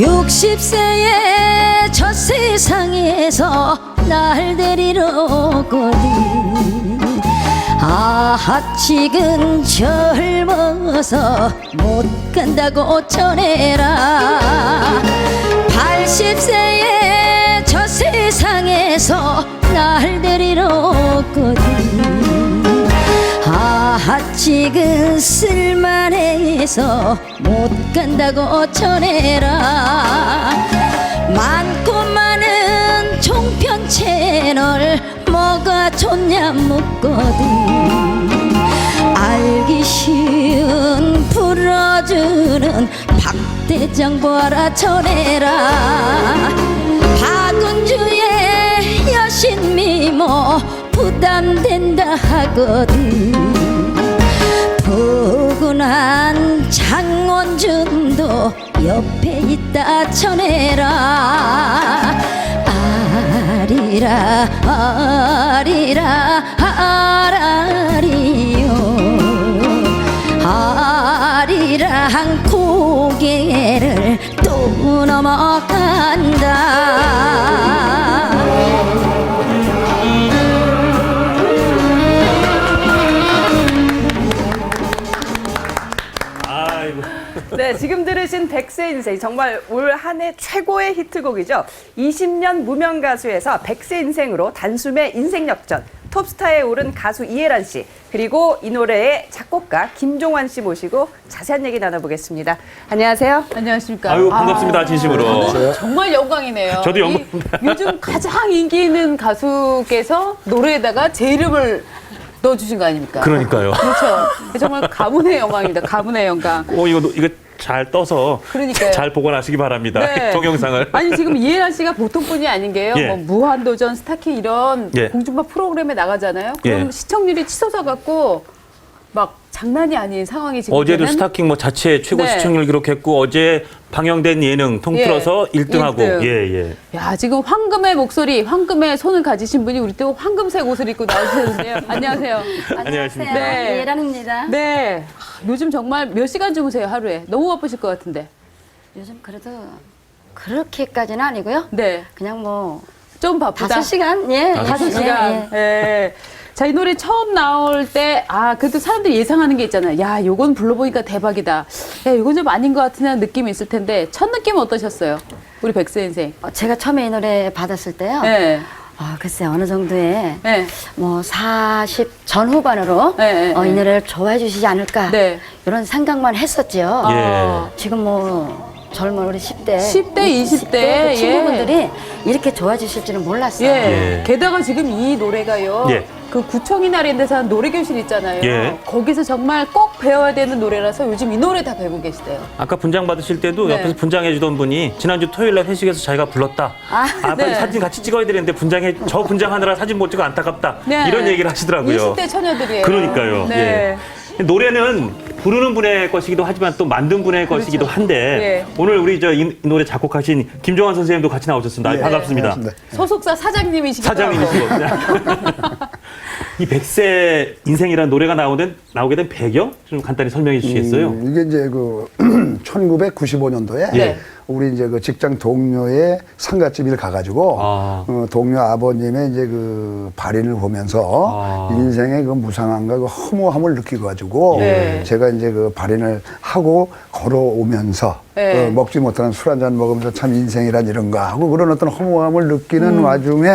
60세의 저 세상에서 날 데리러 오거든 아 지금 젊어서 못 간다고 전해라. 80세의 저 세상에서 날 데리러 오거든 아 지금 쓸만해서 못 간다고 전해라. 많고 많은 종편 채널 뭐가 좋냐 묻거든. 알기 쉬운 풀어주는 박대장 보아라 전해라. 박은주의 여신 미모 부담된다 하거든 포근한 장원준도 옆에 있다 전해라. 아리라 아리라 아라리요. 아리랑 고개를 또 넘어간다 아이고. 네, 지금 들으신 백세 인생 정말 올 한 해 최고의 히트곡이죠. 20년 무명 가수에서 백세 인생으로 단숨에 인생 역전. 톱스타에 오른 가수 이혜란 씨 그리고 이 노래의 작곡가 김종환 씨 모시고 자세한 얘기 나눠보겠습니다. 안녕하세요. 안녕하십니까. 아유 반갑습니다 진심으로. 정말 영광이네요. 저도 영광- 이 요즘 가장 인기 있는 가수께서 노래에다가 제 이름을 넣어주신 거 아닙니까? 그러니까요. 그렇죠. 정말 가문의 영광입니다. 가문의 영광. 어 이거 이거 잘 떠서 그러니까요. 잘 보관하시기 바랍니다. 네. 동영상을. 아니 지금 이혜란 씨가 보통 분이 아닌 게요. 예. 뭐 무한도전, 스타킹 이런 예. 공중파 프로그램에 나가잖아요. 그럼 예. 시청률이 치솟아 갖고 막 장난이 아닌 상황이 지금 어제도 되는 스타킹 뭐 자체 최고 네. 시청률 기록했고 어제 방영된 예능 통틀어서 예. 1등하고 일등. 예 예. 야 지금 황금의 목소리, 황금의 손을 가지신 분이 우리 또 황금색 옷을 입고 나오셨는데요. 안녕하세요. 안녕하십니까. 네. 예란입니다 네, 하, 요즘 정말 몇 시간 주무세요 하루에? 너무 바쁘실 것 같은데. 요즘 그래도 그렇게까지는 아니고요 네, 그냥 뭐 좀 바쁘다. 다섯 시간 예 다섯 예, 시간. 예. 예. 자, 이 노래 처음 나올 때, 아, 그래도 사람들이 예상하는 게 있잖아요. 야, 요건 불러보니까 대박이다. 야, 요건 좀 아닌 것 같은 느낌이 있을 텐데, 첫 느낌은 어떠셨어요? 우리 백세 인생. 어, 제가 처음에 이 노래 받았을 때요 네. 아, 글쎄 어느 정도의 네. 뭐 40 전후반으로 네, 네, 어, 이 네. 노래를 좋아해 주시지 않을까 네. 이런 생각만 했었죠. 어. 지금 뭐 젊은 우리 10대, 10대, 20대, 예. 친구분들이 이렇게 좋아해 주실 줄은 몰랐어요. 예. 예. 게다가 지금 이 노래가요. 예. 그 구청이나 이런 데서 하는 노래교실 있잖아요. 예. 거기서 정말 꼭 배워야 되는 노래라서 요즘 이 노래 다 배우고 계시대요. 아까 분장 받으실 때도 네. 옆에서 분장해 주던 분이 지난주 토요일 날 회식에서 자기가 불렀다. 아, 빨리 네. 사진 같이 찍어야 되는데 분장해 저 분장하느라 사진 못 찍어 안타깝다. 네. 이런 얘기를 하시더라고요. 20대 처녀들이에요. 그러니까요. 네. 예. 노래는 부르는 분의 것이기도 하지만 또 만든 분의 것이기도 한데 예. 오늘 우리 저 이 노래 작곡하신 김종환 선생님도 같이 나오셨습니다. 네, 반갑습니다. 반갑습니다. 소속사 사장님이시기도 사장님이시고. 이 백세 인생이라는 노래가 나오는 나오게 된 배경 좀 간단히 설명해 주시겠어요? 음, 이게 이제 그 1995년도에 네. 우리 이제 그 직장 동료의 상가집을 가가지고 아. 어, 동료 아버님의 이제 그 발인을 보면서 아. 인생의 그 무상함과 그 허무함을 느끼고 가지고 네. 제가 이제 그 발인을 하고 걸어오면서 네. 어, 먹지 못하는 술 한 잔 먹으면서 참 인생이란 이런가 하고 그런 어떤 허무함을 느끼는 음. 와중에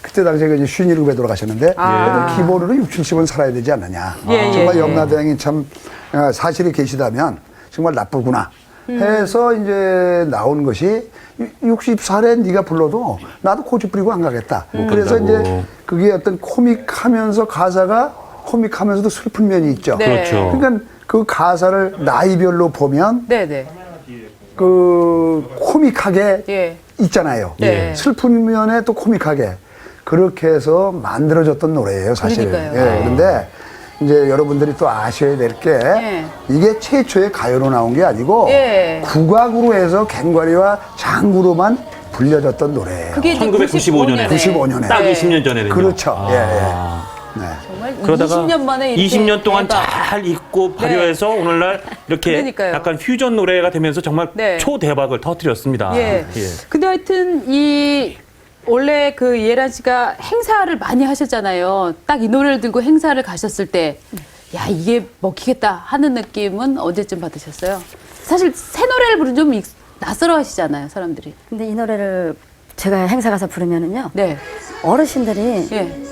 그때 당시에 그 이제 쉰일급에 돌아가셨는데 아. 그래도 기본으로 6, 70은 살아야 되지 않느냐. 예, 예, 정말 예. 염라대왕이 참 어, 사실이 계시다면 정말 나쁘구나. 음. 해서 이제 나온 것이 60살에 네가 불러도 나도 고집 부리고 안 가겠다. 음. 그래서. 이제 그게 어떤 코믹하면서 가사가 코믹하면서도 슬픈 면이 있죠. 네. 그렇죠. 그러니까 그 가사를 나이별로 보면 네네. 그 코믹하게 예. 있잖아요. 네. 슬픈 면에 또 코믹하게 그렇게 해서 만들어졌던 노래예요, 사실. 그러니까요. 예, 그런데 이제 여러분들이 또 아셔야 될게 예. 이게 최초의 가요로 나온 게 아니고 예. 국악으로 해서 갱과리와 장구로만 불려졌던 노래예요. 그게 이제 1995 년에. 95 년에. 딱 네. 20년 전에는요. 그렇죠. 아. 예, 예. 네. 정말 그러다가 20년 만에 이렇게 20년 동안 대박. 잘 잊고 발효해서 오늘날 이렇게 그러니까요. 약간 퓨전 노래가 되면서 정말 네. 초대박을 터뜨렸습니다. 예. 근데 하여튼 이 원래 그 이해란 씨가 행사를 많이 하셨잖아요. 딱 이 노래를 들고 행사를 가셨을 때, 야 이게 먹히겠다 하는 느낌은 언제쯤 받으셨어요? 사실 새 노래를 부르면 좀 익- 낯설어 하시잖아요, 사람들이. 근데 이 노래를 제가 행사 가서 부르면은요. 네. 어르신들이 예.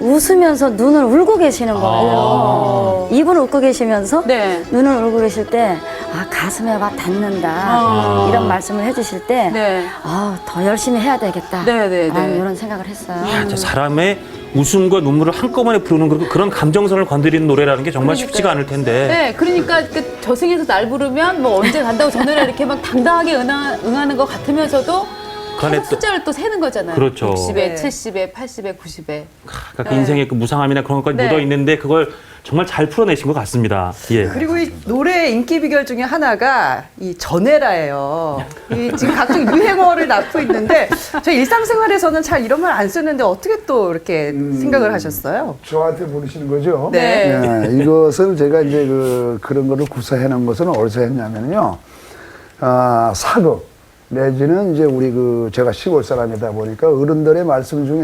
웃으면서 눈을 울고 계시는 거예요. 입을 웃고 계시면서 아. 네. 눈을 울고 계실 때, 아, 가슴에 와 닿는다. 이런 말씀을 해주실 때, 아. 네. 아, 더 열심히 해야 되겠다. 네, 네, 네. 라는 이런 생각을 했어요. 아, 저 사람의 웃음과 눈물을 한꺼번에 부르는 그런- 그런 감정선을 건드리는 노래라는 게 정말 쉽지가 않을 텐데. 네, 그러니까 그 저승에서 날 부르면 뭐 언제 간다고 전화를 이렇게 막 당당하게 응하, 응하는 것 같으면서 그 계속 또 숫자를 또 세는 거잖아요. 그렇죠. 60에, 네. 70에, 80에, 90에. 아까 그 인생의 그 무상함이나 그런 것까지 네. 묻어 있는데 그걸 정말 잘 풀어내신 것 같습니다. 예. 그리고 이 노래의 인기 비결 중에 하나가 이 전해라예요. 이 지금 각종 유행어를 낳고 있는데 저희 일상생활에서는 잘 이런 말 안 쓰는데 어떻게 또 이렇게 생각을 하셨어요? 저한테 보내시는 거죠? 네. 네, 이것을 제가 이제 그, 그런 거를 구사해 놓은 것은 어디서 했냐면요. 아, 사극, 내지는 이제 우리 그, 제가 시골 사람이다 보니까 어른들의 말씀 중에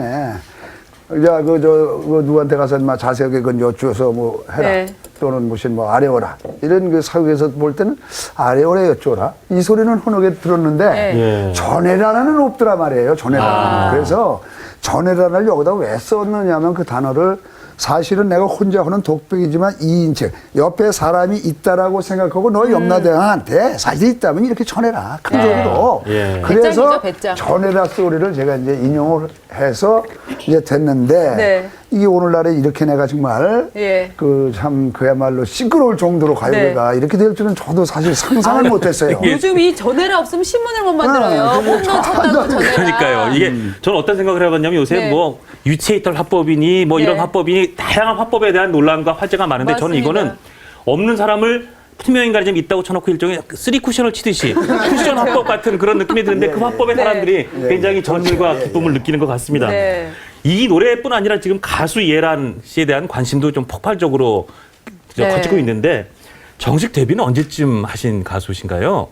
야, 그, 저, 그 누구한테 가서 막 자세하게 그 여쭈어서 뭐 해라. 네. 또는 무슨 뭐 아래오라. 이런 그 사극에서 볼 때는 아래오라 여쭈어라. 이 소리는 흔하게 들었는데 네. 예. 전해라는 없더라 말이에요. 전해라는. 그래서 전해라를 여기다 왜 썼느냐면 그 단어를 사실은 내가 혼자 하는 독백이지만 이인책 옆에 사람이 있다라고 생각하고 너 염라대왕한테 사실 있다면 이렇게 전해라. 큰 소리로. 예. 그래서 배짱이죠, 배짱. 전해라 소리를 제가 이제 인용을 해서 이제 됐는데 네. 이게 오늘날에 이렇게 내가 정말 예. 그 참 그야말로 시끄러울 정도로 가요계가 이렇게 될 줄은 저도 사실 상상을 못했어요. 요즘 이 전해라 없으면 신문을 못 만들어요. 아, 홈런 쳤다고 전해라. 그러니까요. 이게 저는 어떤 생각을 해봤냐면 요새 네. 뭐 유체이탈 화법이니 뭐 이런 네. 화법이니 다양한 화법에 대한 논란과 화제가 많은데 저는 맞습니다. 이거는 없는 사람을 투명 인간이 좀 있다고 쳐놓고 일종의 쓰리 쿠션을 치듯이 쿠션 화법 같은 그런 느낌이 드는데 그 화법에 사람들이 굉장히 전율과 기쁨을 느끼는 것 같습니다. 네. 이 노래뿐 아니라 지금 가수 이해란 씨에 대한 관심도 좀 폭발적으로 저 네. 커지고 있는데 정식 데뷔는 언제쯤 하신 가수신가요?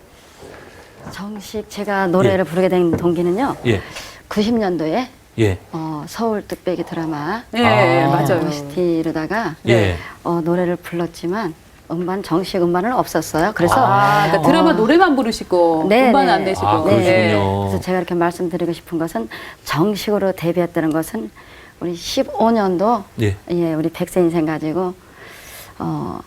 정식 제가 노래를 부르게 된 동기는요. 예, 90년도에 예, 어, 서울 뚝배기 드라마 예, 아. 맞아요. OST로다가 예. 어, 노래를 불렀지만 음반 정식 음반은 없었어요. 그래서 아, 그러니까 드라마 노래만 부르시고 네, 음반 네. 안 내시고. 아, 그러시군요. 그래서 제가 이렇게 말씀드리고 싶은 것은 정식으로 데뷔했다는 것은 우리 15년도 예. 예, 우리 백세 인생 가지고 어.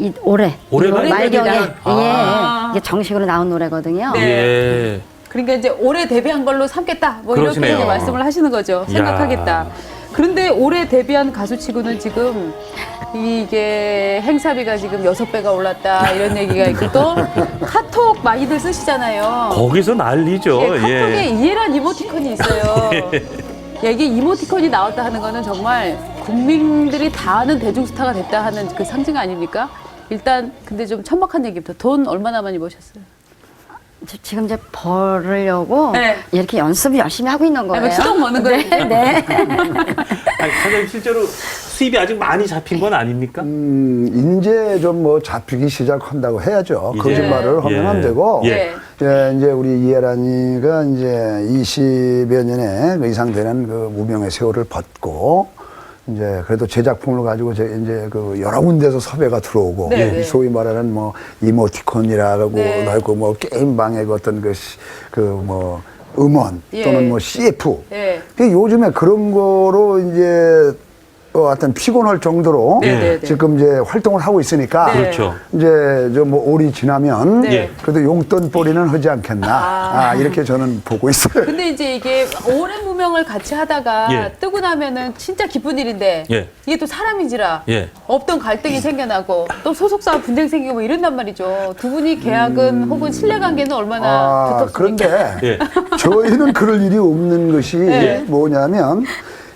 이 올해 올해가 이 말경에. 아. 예 이게 정식으로 나온 노래거든요. 네. 예. 그러니까 이제 올해 데뷔한 걸로 삼겠다. 뭐 이렇게 그러시네요. 이제 말씀을 하시는 거죠. 생각하겠다. 그런데 올해 데뷔한 가수치고는 지금 이게 행사비가 지금 여섯 배가 올랐다 이런 얘기가 있고 또 카톡 많이들 쓰시잖아요. 거기서 난리죠. 예, 카톡에 예. 이해란 이모티콘이 있어요. 예, 이게 이모티콘이 나왔다 하는 거는 정말 국민들이 다 아는 대중스타가 됐다 하는 그 상징 아닙니까? 일단 근데 좀 천박한 얘기부터 돈 얼마나 많이 버셨어요? 지- 지금 이제 벌으려고 네. 이렇게 연습을 열심히 하고 있는 거예요. 뭐 수동 버는 거예요? 네, 네. 아니, 사장님 실제로 수입이 아직 많이 잡힌 건 아닙니까? 음, 이제 좀 뭐 잡히기 시작한다고 해야죠. 이제. 거짓말을 하면 예. 안 되고. 예. 예, 이제 우리 이해란이가 이제 20여 년의 그 이상 되는 그 무명의 세월을 벗고 이제 그래도 제 작품을 가지고 제 이제 그 여러 군데서 섭외가 들어오고 네, 네. 소위 말하는 뭐 이모티콘이라고 네. 나고 뭐 게임방의 그 어떤 그뭐 음원 예. 또는 뭐 CF 예. 그 요즘에 그런 거로 이제 어, 하여튼 피곤할 정도로 네, 네, 네. 지금 이제 활동을 하고 있으니까 네. 그렇죠. 이제 저 뭐 올이 지나면 네. 그래도 용돈벌이는 하지 않겠나 아, 이렇게 저는 보고 있어요. 근데 이제 이게 오랜 무명을 같이 하다가 예. 뜨고 나면은 진짜 기쁜 일인데 예. 이게 또 사람인지라 예. 없던 갈등이 생겨나고 또 소속사 분쟁 생기고 뭐 이런단 말이죠. 두 분이 계약은 혹은 신뢰 관계는 얼마나 아, 두텁습니까? 그런데 예. 저희는 그럴 일이 없는 것이 네. 뭐냐면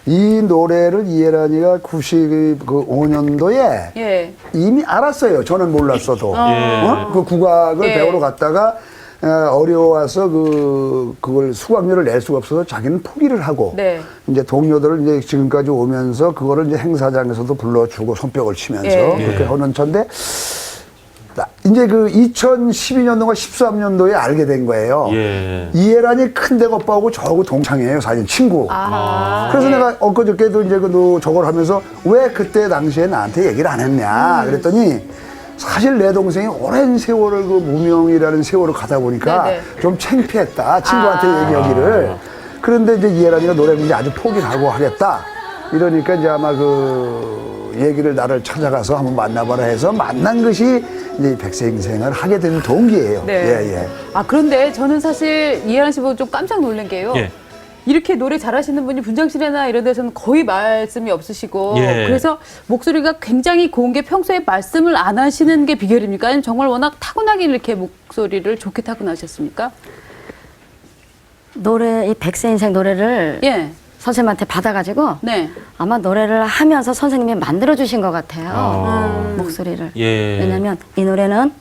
이 노래를 이해란이가 95년도에 예. 이미 알았어요. 저는 몰랐어도. 예. 어? 그 국악을 예. 배우러 갔다가 어, 어려워서 그 그걸 수강료를 낼 수가 없어서 자기는 포기를 하고 네. 이제 동료들을 이제 지금까지 오면서 그거를 이제 행사장에서도 불러주고 손뼉을 치면서 예. 그렇게 예. 하는 천데 나- 이제 그 2012년도가 13년도에 알게 된 거예요. 예. 이해란이 큰 데가 오빠하고 저하고 동창이에요, 사실 친구. 아. 그래서 내가 엊그저께도 이제 그 너- 저걸 하면서 왜 그때 당시에 나한테 얘기를 안 했냐 그랬더니 사실 내 동생이 오랜 세월을 그 무명이라는 세월을 가다 보니까 네네. 좀 창피했다 친구한테 아. 얘기하기를 그런데 이제 이해란이가 노래를 이제 아주 포기를 하고 하겠다 이러니까 이제 아마 그 얘기를 나를 찾아가서 한번 만나봐라 해서 만난 것이 이제 백세 인생을 하게 된 동기예요. 네. 예, 예. 아 그런데 저는 사실 이해란 씨 보고 좀 깜짝 놀란 게요. 예. 이렇게 노래 잘하시는 분이 분장실이나 이런 데서는 거의 말씀이 없으시고 예. 그래서 목소리가 굉장히 고운 게 평소에 말씀을 안 하시는 게 비결입니까? 아니면 정말 워낙 타고나게 이렇게 목소리를 좋게 타고나셨습니까? 노래 이 백세 인생 노래를 예. 선생님한테 받아가지고 네. 아마 노래를 하면서 선생님이 만들어 주신 것 같아요. 아. 목소리를. 예. 왜냐하면 이 노래는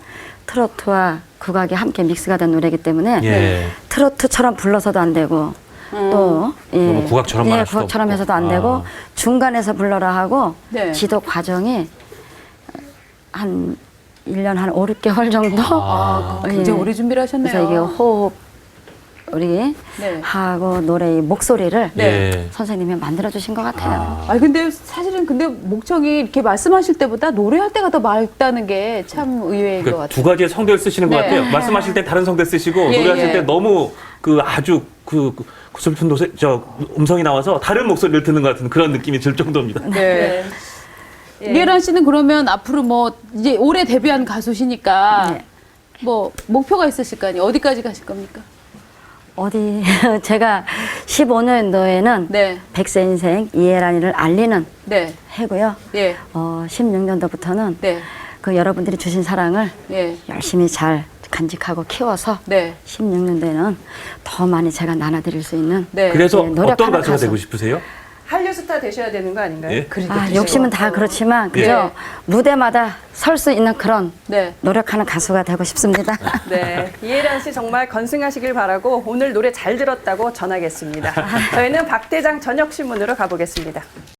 트로트와 국악이 함께 믹스가 된 노래이기 때문에 예. 트로트처럼 불러서도 안 되고 또 예, 너무 국악처럼만 예, 국악처럼 없고. 해서도 안 되고 아. 중간에서 불러라 하고 네. 지도 과정이 한 1년 한 5, 6개월 정도 아. 굉장히 예. 오래 준비를 하셨네요. 그래서 이게 호흡 우리 네. 하고 노래의 목소리를 네. 선생님이 만들어 주신 것 같아요. 아니 근데 사실은 근데 목청이 이렇게 말씀하실 때보다 노래할 때가 더 맑다는 게 참 의외인 것 그러니까 같아요. 두 가지의 성대를 쓰시는 것 네. 같아요. 말씀하실 때 다른 성대 쓰시고 예, 노래하실 예. 때 너무 그 아주 그, 그 구슬픈 노세, 저 음성이 나와서 다른 목소리를 듣는 것 같은 그런 느낌이 들 정도입니다. 네. 예. 이해란 씨는 그러면 앞으로 뭐 이제 올해 데뷔한 가수시니까 네. 뭐 목표가 있으실 거 아니에요? 어디까지 가실 겁니까? 어디 제가 15년도에는 네. 백세 인생 이해란이를 알리는 네. 해고요. 예. 어, 16년도부터는 네. 그 여러분들이 주신 사랑을 예. 열심히 잘 간직하고 키워서 네. 16년도에는 더 많이 제가 나눠드릴 수 있는 네. 그래서 예, 노력하는 어떤 가수가 가수. 되고 싶으세요? 한류 스타 되셔야 되는 거 아닌가요? 예? 아, 욕심은 다 그렇지만 그저 무대마다 설 수 있는 그런 네. 노력하는 가수가 되고 싶습니다. 네, 이혜란 씨 정말 건승하시길 바라고 오늘 노래 잘 들었다고 전하겠습니다. 저희는 박대장 저녁 신문으로 가보겠습니다.